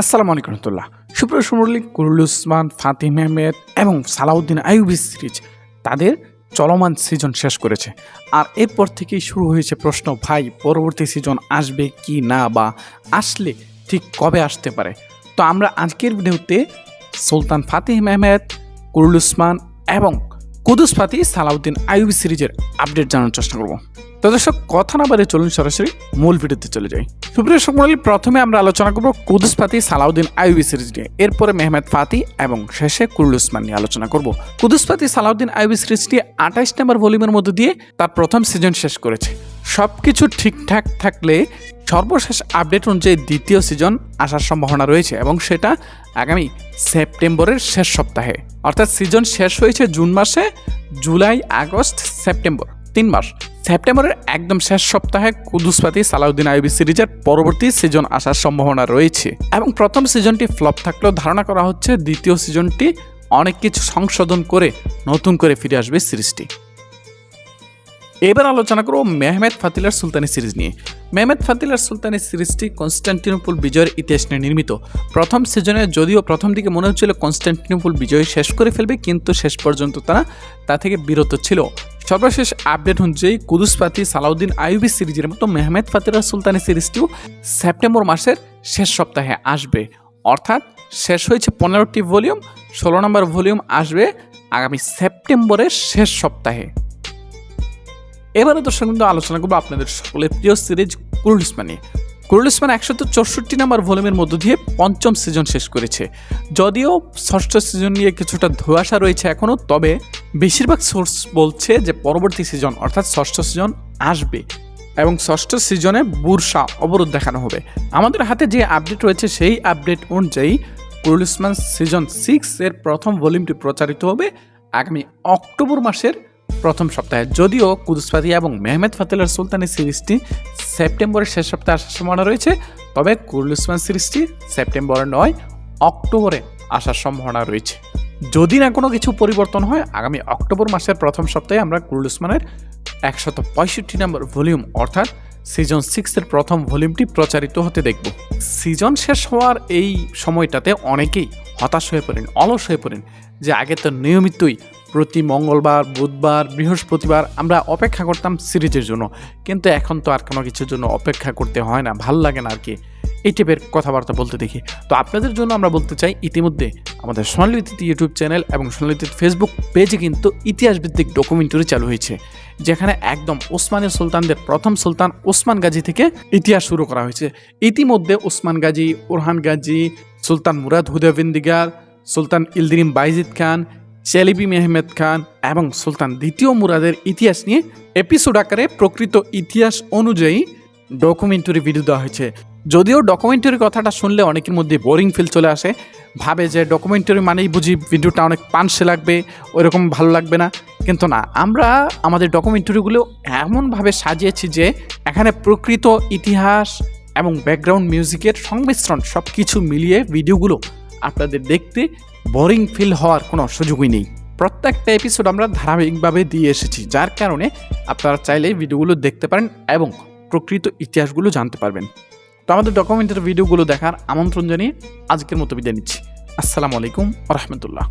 আসসালামু আলাইকুম রহমতুল্লাহ। সুপ্রিয় সুমরলি কুরুল উসমান ফাতিম আহমেদ এবং সালাউদ্দিন আইউবি সিরিজ তাদের চলমান সিজন শেষ করেছে। আর এরপর থেকেই শুরু হয়েছে প্রশ্ন, ভাই, পরবর্তী সিজন আসবে কি না বা আসলে ঠিক কবে আসতে পারে? তো আমরা আজকের ভিডিওতে সুলতান ফাতিম আহমেদ কুরুল উসমান এবং কুদুস ফাতি সালাউদ্দিন আইউবি সিরিজের আপডেট জানার চেষ্টা করব। তো দর্শক, কথা না বারে চলুন সরাসরি মূল ভিডিওতে চলে যাই। সুপ্রিয় সকল প্রথমে আমরা আলোচনা করব Kudus Fatih Salahuddin Ayyubi series নিয়ে। এরপরে মেহমেদ ফাতি এবং শেষে কুরুল উসমান নিয়ে আলোচনা করব। কুদুস ফাতি সালাউদ্দিন আইউবি সিরিজটি আঠাইশ নম্বর ভলিউমের মধ্যে দিয়ে তার প্রথম সিজন শেষ করেছে। সব কিছু ঠিকঠাক থাকলে সর্বশেষ আপডেট অনুযায়ী দ্বিতীয় সিজন আসার সম্ভাবনা রয়েছে এবং সেটা আগামী সেপ্টেম্বরের শেষ সপ্তাহে। অর্থাৎ সিজন শেষ হয়েছে জুন মাসে, জুলাই, আগস্ট, সেপ্টেম্বর, তিন মাস। সেপ্টেম্বরের একদম শেষ সপ্তাহে কুদুসপাতি সালাউদ্দিন আইবি সিরিজের পরবর্তী সিজন আসার সম্ভাবনা রয়েছে। এবং প্রথম সিজনটি ফ্লপ থাকলেও ধারণা করা হচ্ছে দ্বিতীয় সিজনটি অনেক কিছু সংশোধন করে নতুন করে ফিরে আসবে সিরিজটি। এবার আলোচনা করব মেহমেদ ফাতিলার সুলতানি সিরিজ নিয়ে। মেহমেদ ফাতিলার সুলতানি সিরিজটি কনস্টান্টিনোপল বিজয়ের ইতিহাস নিয়ে নির্মিত। প্রথম সিজনে যদিও প্রথম দিকে মনে হচ্ছিল কনস্টান্টিনোপল বিজয় শেষ করে ফেলবে, কিন্তু শেষ পর্যন্ত তারা তা থেকে বিরত ছিল। সর্বশেষ আপডেট অনুযায়ী কুদুস ফাতি সালাউদ্দিন আইবি সিরিজের মতো মেহমেদ ফাতিলার সুলতানি সিরিজটিও সেপ্টেম্বর মাসের শেষ সপ্তাহে আসবে। অর্থাৎ শেষ হয়েছে পনেরোটি ভলিউম ষোলো নম্বর ভলিউম আসবে আগামী সেপ্টেম্বরের শেষ সপ্তাহে। এবারে দর্শক কিন্তু আলোচনা করব আপনাদের সকলের প্রিয় সিরিজ নিয়ে কুরুল একশত চৌষট্টি নম্বর ভলিউমের মধ্য দিয়ে পঞ্চম সিজন শেষ করেছে। যদিও ষষ্ঠ সিজন নিয়ে কিছুটা ধোয়াশা রয়েছে এখনও তবে বেশিরভাগ সোর্স বলছে যে পরবর্তী সিজন, অর্থাৎ ষষ্ঠ সিজন, আসবে এবং ষষ্ঠ সিজনে বুরসা অবরোধ দেখানো হবে। আমাদের হাতে যে আপডেট রয়েছে সেই আপডেট অনুযায়ী কুরুল সিজন সিক্স এর প্রথম ভলিউমটি প্রচারিত হবে আগামী অক্টোবর মাসের প্রথম সপ্তাহে। যদিও কুদুসপাতি এবং মেহমেদ ফাতিলার সুলতানি সিরিজটি সেপ্টেম্বরের শেষ সপ্তাহে আসার সম্ভাবনা রয়েছে, তবে কুরুল উসমান সিরিজটি সেপ্টেম্বরে নয়, অক্টোবরে আসার সম্ভাবনা রয়েছে। যদি না কোনো কিছু পরিবর্তন হয়, আগামী অক্টোবর মাসের প্রথম সপ্তাহে আমরা কুরুল উসমানের একশত পঁয়ষট্টি নম্বর ভলিউম, অর্থাৎ সিজন সিক্সের প্রথম ভলিউমটি প্রচারিত হতে দেখব। সিজন শেষ হওয়ার এই সময়টাতে অনেকেই হতাশ হয়ে পড়েন, অলস হয়ে পড়েন যে আগে তো নিয়মিতই প্রতি মঙ্গলবার, বুধবার, বৃহস্পতিবার আমরা অপেক্ষা করতাম সিরিজের জন্য। কিন্তু এখন তো আর কোনো কিছুর জন্য অপেক্ষা করতে হয় না, ভালো লাগে না আর কি। এই টাইপের কথাবার্তা বলতে দেখি। তো আপনাদের জন্য আমরা বলতে চাই, ইতিমধ্যে আমাদের সোনালিভিত্তিক ইউটিউব চ্যানেল এবং সোনালিভিত্তিক ফেসবুক পেজে কিন্তু ইতিহাসভিত্তিক ডকুমেন্টারি চালু হয়েছে, যেখানে একদম ওসমানের সুলতানদের প্রথম সুলতান ওসমান গাজী থেকে ইতিহাস শুরু করা হয়েছে। ইতিমধ্যে Osman Gazi, Orhan Gazi, Sultan Murad Hudavendigar Sultan Yildirim Bayezid Khan Celebi Mehmed Khan এবং সুলতান দ্বিতীয় মুরাদের ইতিহাস নিয়ে এপিসোড আকারে প্রকৃত ইতিহাস অনুযায়ী ডকুমেন্টারি ভিডিও দেওয়া হয়েছে। যদিও ডকুমেন্টারি কথাটা শুনলে অনেকের মধ্যে বোরিং ফিল চলে আসে। ভাবে যে ডকুমেন্টারি মানেই বুঝি ভিডিওটা অনেক পানসে লাগবে, ওইরকম ভালো লাগবে না। কিন্তু না, আমরা আমাদের ডকুমেন্টারিগুলো এমনভাবে সাজিয়েছি যে এখানে প্রকৃত ইতিহাস এবং ব্যাকগ্রাউন্ড মিউজিকের সংমিশ্রণ সব কিছু মিলিয়ে ভিডিওগুলো আপনাদের দেখতে বোরিং ফিল হওয়ার কোনো সুযোগই নেই। প্রত্যেকটা এপিসোড আমরা ধারাবাহিকভাবে দিয়ে এসেছি, যার কারণে আপনারা চাইলে ভিডিওগুলো দেখতে পারেন এবং প্রকৃত ইতিহাসগুলো জানতে পারবেন। তো আমাদের ডকুমেন্টের ভিডিওগুলো দেখার আমন্ত্রণ জানিয়ে আজকের মতো বিদায় নিচ্ছি। আসসালামু আলাইকুম রহমতুল্লাহ।